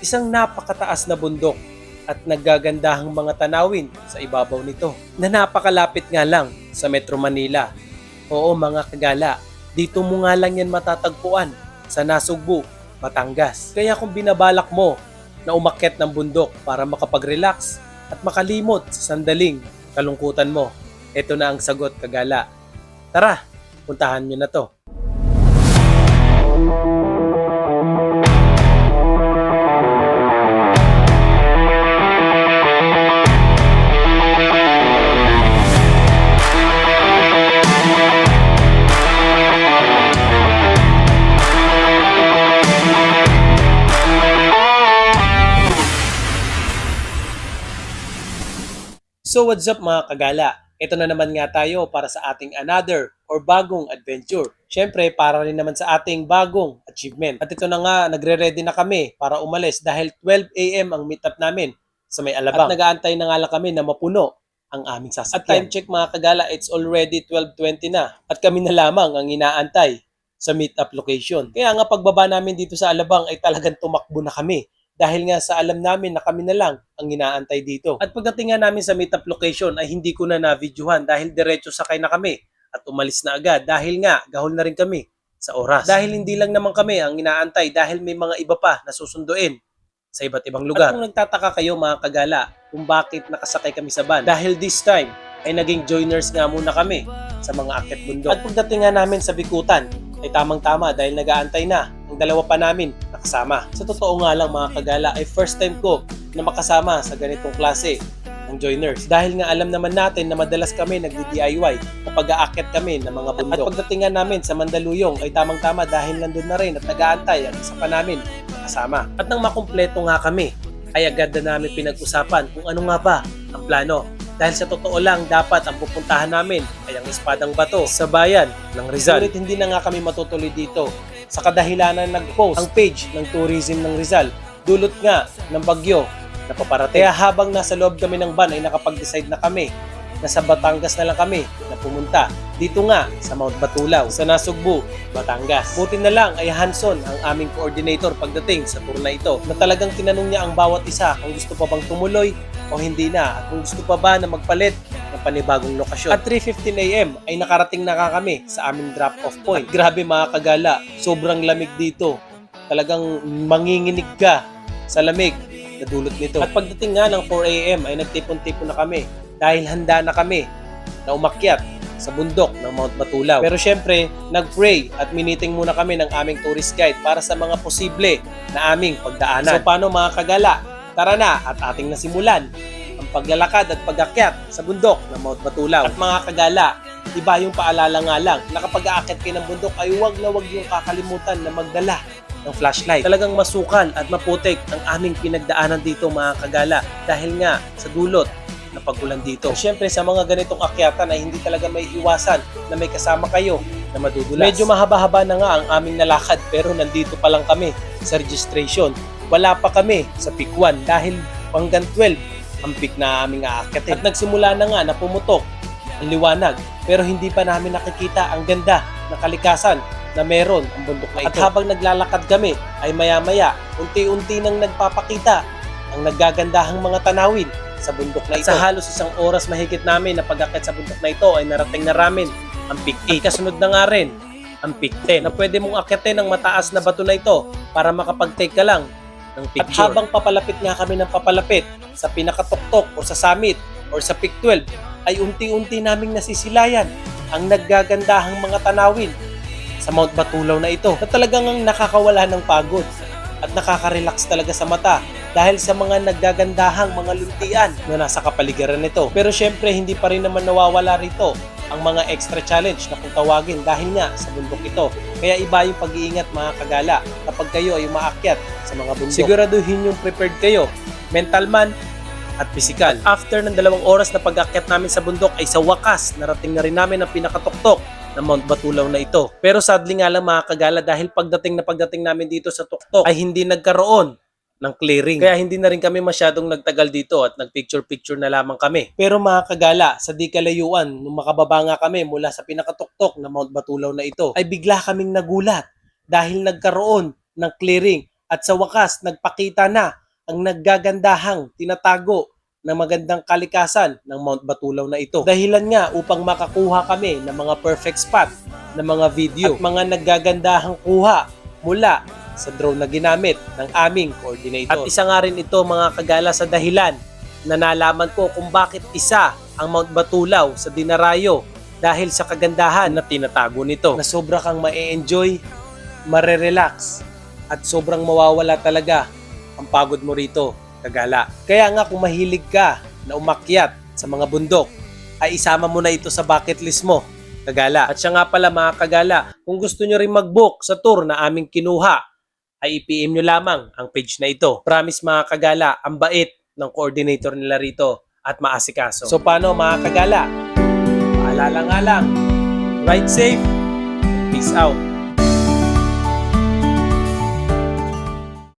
Isang napakataas na bundok at naggagandahang mga tanawin sa ibabaw nito na napakalapit nga lang sa Metro Manila. Oo mga kagala, dito mo nga lang yan matatagpuan sa Nasugbu, Batangas. Kaya kung binabalak mo na umakyat ng bundok para makapag-relax at makalimot sa sandaling kalungkutan mo, ito na ang sagot kagala. Tara, puntahan nyo na to. So what's up mga kagala? Ito na naman nga tayo para sa ating another or bagong adventure. Siyempre, para rin naman sa ating bagong achievement. At ito na nga, nagre-ready na kami para umalis dahil 12 a.m. ang meetup namin sa may alabang. At nag-aantay na nga lang kami na mapuno ang aming sasakyan. At time check mga kagala, it's already 12.20 na. At kami na lamang ang inaantay sa meetup location. Kaya nga pagbaba namin dito sa Alabang ay talagang tumakbo na kami dahil nga sa alam namin na kami na lang ang inaantay dito. At pagdating nga namin sa meetup location ay hindi ko na na-videohan dahil diretso sakay na kami at umalis na agad dahil nga gahol na rin kami sa oras. Dahil hindi lang naman kami ang inaantay dahil may mga iba pa na susunduin sa iba't ibang lugar. At kung nagtataka kayo mga kagala kung bakit nakasakay kami sa van, dahil this time ay naging joiners nga muna kami sa mga akit bundok. At pagdating nga namin sa Bikutan, ay tamang-tama dahil nag-aantay na dalawa pa namin nakasama. Sa totoo nga lang mga kagala ay first time ko na makasama sa ganitong klase ng joiners. Dahil nga alam naman natin na madalas kami nagdi-DIY kapag aakit kami ng mga bundok. At pagdating namin sa Mandaluyong ay tamang-tama dahil nandun na rin at nag-aantay ang isa pa namin kasama. At nang makumpleto nga kami ay agad na namin pinag-usapan kung ano nga ba ang plano dahil sa totoo lang, dapat ang pupuntahan namin ay ang Espadang Bato sa bayan ng Rizal. Ngunit hindi na nga kami matutuloy dito sa kadahilanan nag-post ang page ng tourism ng Rizal. Dulot nga ng bagyo na paparating. Kaya habang nasa loob kami ng van ay nakapag-decide na kami na sa Batangas na lang kami na pumunta. Dito nga sa Mount Batulaw, sa Nasugbu, Batangas. Buti na lang ay Hanson ang aming coordinator pagdating sa tour na ito na talagang tinanong niya ang bawat isa kung gusto pa bang tumuloy o hindi na at kung gusto pa ba na magpalit ng panibagong lokasyon. At 3.15 a.m. ay nakarating na kami sa aming drop-off point. At grabe mga kagala, sobrang lamig dito. Talagang manginginig ka sa lamig na dulot nito. At pagdating nga ng 4 a.m. ay nagtipon-tipon na kami dahil handa na kami na umakyat sa bundok ng Mount Batulaw. Pero syempre, nag-pray at miniting muna kami ng aming tourist guide para sa mga posible na aming pagdaanan. So paano mga kagala? Tara na at ating nasimulan ang paglalakad at pagakyat sa bundok ng Mount Batulaw. At mga kagala, iba yung paalala nga lang na kapag aakyat kayo ng bundok ay huwag na huwag yung kakalimutan na magdala ng flashlight. Talagang masukal at maputik ang aming pinagdaanan dito mga kagala dahil nga sa dulot na pagulan dito. Siyempre sa mga ganitong akyatan ay hindi talaga may iwasan na may kasama kayo na madudulas. Medyo mahaba-haba na nga ang aming nalakad pero nandito pa lang kami sa registration. Wala pa kami sa peak 1 dahil hanggang 12 ang peak na aming aakyatin. At nagsimula na nga na pumutok ang liwanag pero hindi pa namin nakikita ang ganda na kalikasan na meron ang bundok na ito. At habang naglalakad kami ay maya-maya unti-unti nang nagpapakita ang naggagandahang mga tanawin sa bundok na ito. At sa halos isang oras mahigit namin na pag-akit sa bundok na ito ay narating na ramin ang peak 8. At kasunod na nga rin ang peak 10 na pwede mong akitin ng mataas na bato na ito para makapag-take ka lang ng picture. At habang papalapit nga kami ng papalapit sa pinakatuktok o sa summit or sa peak 12 ay unti-unti naming nasisilayan ang naggagandahang mga tanawin sa Mount Batulaw na ito na talagang ang nakakawala ng pagod at nakaka-relax talaga sa mata dahil sa mga naggagandahang mga luntian na nasa kapaligiran nito. Pero syempre hindi pa rin naman nawawala rito ang mga extra challenge na kung tawagin dahil nga sa bundok ito. Kaya iba yung pag-iingat mga kagala kapag kayo ay umaakyat sa mga bundok. Siguraduhin yung prepared kayo, mental man at physical. After ng dalawang oras na pag-akyat namin sa bundok ay sa wakas narating na rin namin ang pinakatuktok ng Mount Batulaw na ito. Pero sadly nga lang mga kagala dahil pagdating na pagdating namin dito sa tuktok ay hindi nagkaroon ng clearing. Kaya hindi na rin kami masyadong nagtagal dito at nagpicture-picture na lamang kami. Pero mga kagala, sa di kalayuan, nung makababa nga kami mula sa pinakatuktok ng Mount Batulaw na ito, ay bigla kaming nagulat dahil nagkaroon ng clearing At sa wakas, nagpakita na ang naggagandahang tinatago ng magandang kalikasan ng Mount Batulaw na ito. Dahilan nga upang makakuha kami ng mga perfect spot ng mga video at mga naggagandahang kuha mula sa drone na ginamit ng aming coordinator. At isa nga rin ito mga kagala sa dahilan na nalaman ko kung bakit isa ang Mount Batulaw sa Dinarayo dahil sa kagandahan na tinatago nito. Na sobra kang ma-enjoy, marerelax, at sobrang mawawala talaga ang pagod mo rito, kagala. Kaya nga kung mahilig ka na umakyat sa mga bundok, ay isama mo na ito sa bucket list mo, kagala. At siya nga pala mga kagala, kung gusto nyo rin mag-book sa tour na aming kinuha, ay i-PM nyo lamang ang page na ito. Promise mga kagala, ang bait ng coordinator nila rito at maasikaso. So paano mga kagala? Paalala nga lang, ride safe, peace out.